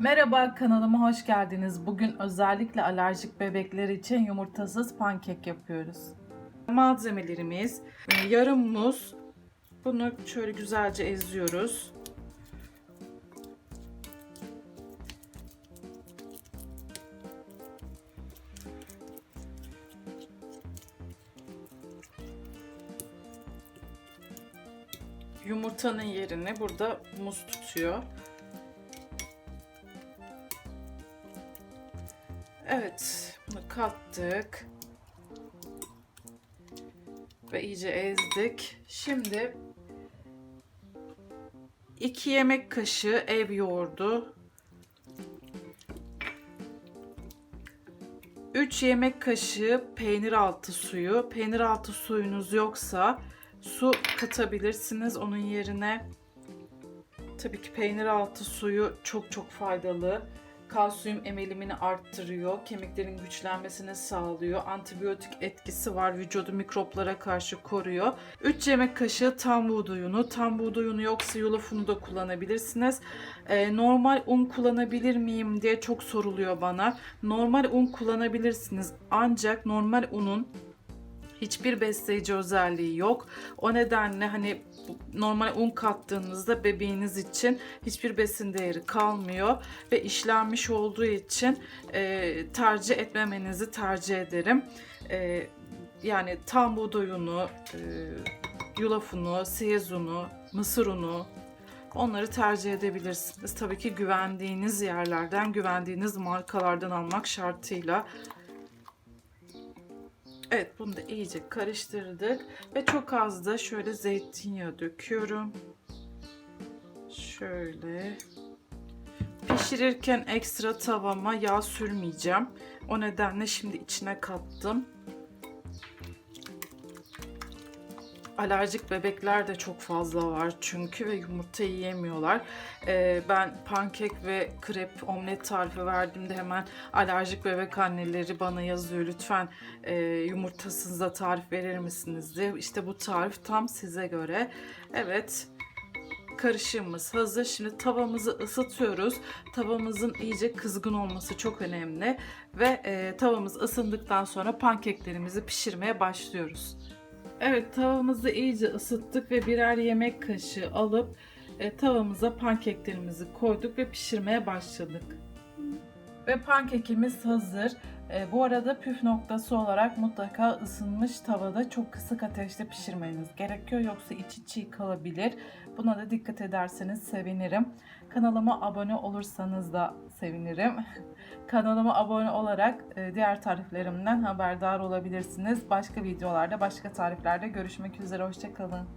Merhaba kanalıma hoş geldiniz. Bugün özellikle alerjik bebekler için yumurtasız pankek yapıyoruz. Malzemelerimiz e, yarım muz. Bunu şöyle güzelce eziyoruz. Yumurtanın yerini burada muz tutuyor. Evet, bunu kattık. Ve iyice ezdik. Şimdi 2 yemek kaşığı ev yoğurdu. 3 yemek kaşığı peynir altı suyu. Peynir altı suyunuz yoksa su katabilirsiniz onun yerine. Tabii ki peynir altı suyu çok çok faydalı kalsiyum emelimini arttırıyor, kemiklerin güçlenmesini sağlıyor, antibiyotik etkisi var, vücudu mikroplara karşı koruyor. 3 yemek kaşığı tam buğday unu, tam buğday unu yoksa yulaf unu da kullanabilirsiniz. Ee, normal un kullanabilir miyim diye çok soruluyor bana. Normal un kullanabilirsiniz ancak normal unun hiçbir besleyici özelliği yok. O nedenle hani normal un kattığınızda bebeğiniz için hiçbir besin değeri kalmıyor ve işlenmiş olduğu için e, tercih etmemenizi tercih ederim. E, yani tam buğday unu, e, yulaf unu, siyez unu, mısır unu, Onları tercih edebilirsiniz. Tabii ki güvendiğiniz yerlerden, güvendiğiniz markalardan almak şartıyla. Evet bunu da iyice karıştırdık ve çok az da şöyle zeytinyağı döküyorum. Şöyle pişirirken ekstra tavama yağ sürmeyeceğim. O nedenle şimdi içine kattım. Alerjik bebekler de çok fazla var çünkü ve yumurta yiyemiyorlar. Ee, ben pankek ve krep omlet tarifi verdiğimde hemen alerjik bebek anneleri bana yazıyor lütfen e, yumurtasız tarif verir misiniz diye. İşte bu tarif tam size göre. Evet karışımımız hazır. Şimdi tavamızı ısıtıyoruz. Tavamızın iyice kızgın olması çok önemli ve e, tavamız ısındıktan sonra pankeklerimizi pişirmeye başlıyoruz. Evet tavamızı iyice ısıttık ve birer yemek kaşığı alıp e, tavamıza pankeklerimizi koyduk ve pişirmeye başladık. Ve pankekimiz hazır. E, bu arada püf noktası olarak mutlaka ısınmış tavada çok kısık ateşte pişirmeniz gerekiyor. Yoksa içi çiğ kalabilir. Buna da dikkat ederseniz sevinirim. Kanalıma abone olursanız da sevinirim. Kanalıma abone olarak e, diğer tariflerimden haberdar olabilirsiniz. Başka videolarda, başka tariflerde görüşmek üzere. Hoşçakalın.